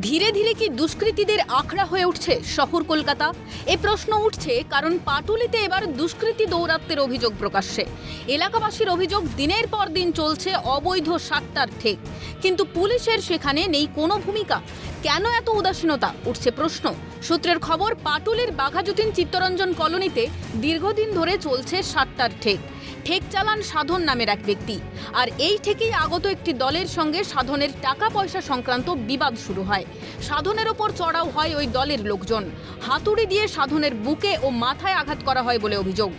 ধীরে ধীরে কি দুষ্কৃতীদের আখড়া হয়ে উঠছে শহর কলকাতা? এ প্রশ্ন উঠছে কারণ পাটুলিতে এবার দুষ্কৃতী দৌরাত্মের অভিযোগ প্রকাশ্যে। এলাকাবাসীর অভিযোগ দিনের পর দিন চলছে অবৈধ সাতটার ঠেক কিন্তু পুলিশের সেখানে নেই কোনো ভূমিকা। কেন এত উদাসীনতা? উঠছে প্রশ্ন। সূত্রের খবর, পাটুলির বাঘাযতীন চিত্তরঞ্জন কলোনিতে দীর্ঘদিন ধরে চলছে সাতটার ঠেক ঠেক চালান সাধন নামের এক ব্যক্তি। আর এই থেকেই আগত একটি দলের সঙ্গে সাধনের টাকা পয়সা সংক্রান্ত বিবাদ শুরু হয়। সাধনের ওপর চড়াও হয় ওই দলের লোকজন। হাতুড়ি দিয়ে সাধনের বুকে ও মাথায় আঘাত করা হয় বলে অভিযোগ।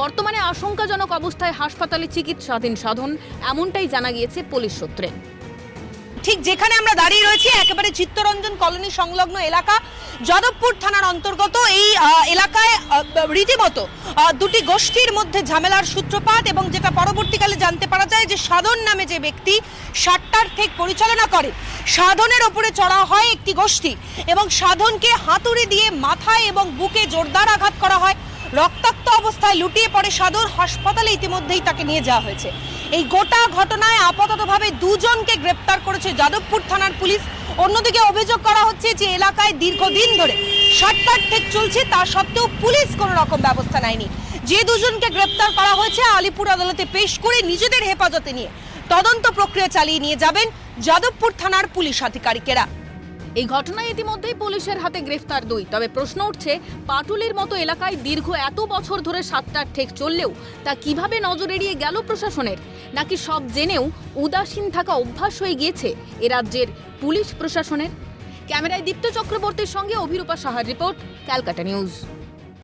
বর্তমানে আশঙ্কাজনক অবস্থায় হাসপাতালে চিকিৎসাধীন সাধন, এমনটাই জানা গিয়েছে পুলিশ সূত্রে। ঠিক যেখানে আমরা দাঁড়িয়ে রয়েছি, একেবারে চিত্তরঞ্জন কলোনি সংলগ্ন এলাকা, যাদবপুর থানার অন্তর্গত এই এলাকায় রীতিমতো দুটি গোষ্ঠীর মধ্যে ঝামেলার সূত্রপাত এবং যেটা পরবর্তীকালে জানতে পারা যায় যে সাধন নামে যে ব্যক্তি সাতটার থেকে পরিচালনা করে, সাধনের ওপরে চড়া হয় একটি গোষ্ঠী এবং সাধনকে হাতুড়ি দিয়ে মাথায় এবং বুকে জোরদার আঘাত করা হয়। রক্তাক্ত অবস্থায় লুটিয়ে পড়ে সাধন হাসপাতালে ইতিমধ্যেই তাকে নিয়ে যাওয়া হয়েছে। এই গোটা ঘটনায় আপাততভাবে দুজনকে গ্রেপ্তার করেছে যাদবপুর থানার পুলিশ। অন্যদিকে অভিযোগ করা হচ্ছে যে এলাকায় দীর্ঘদিন ধরে সাতটার ঠেক চলছে, তা সত্ত্বেও পুলিশ কোনো রকম ব্যবস্থা নেয়নি। যে দুজনকে গ্রেপ্তার করা হয়েছে, আলিপুর আদালতে পেশ করে নিজেদের হেফাজতে নিয়ে তদন্ত প্রক্রিয়া চালিয়ে নিয়ে যাবেন যাদবপুর থানার পুলিশ আধিকারিকেরা। এই ঘটনায় ইতিমধ্যেই পুলিশের হাতে গ্রেফতার দুই। তবে প্রশ্ন উঠছে, পাটুলির মতো এলাকায় দীর্ঘ এত বছর ধরে সাতটার ঠেক চললেও তা কীভাবে নজর এড়িয়ে গেল প্রশাসনের? নাকি সব জেনেও উদাসীন থাকা অভ্যাস হয়ে গিয়েছে এ রাজ্যের পুলিশ প্রশাসনের? ক্যামেরায় দীপ্ত চক্রবর্তীর সঙ্গে অভিরূপা সাহার রিপোর্ট, ক্যালকাটা নিউজ।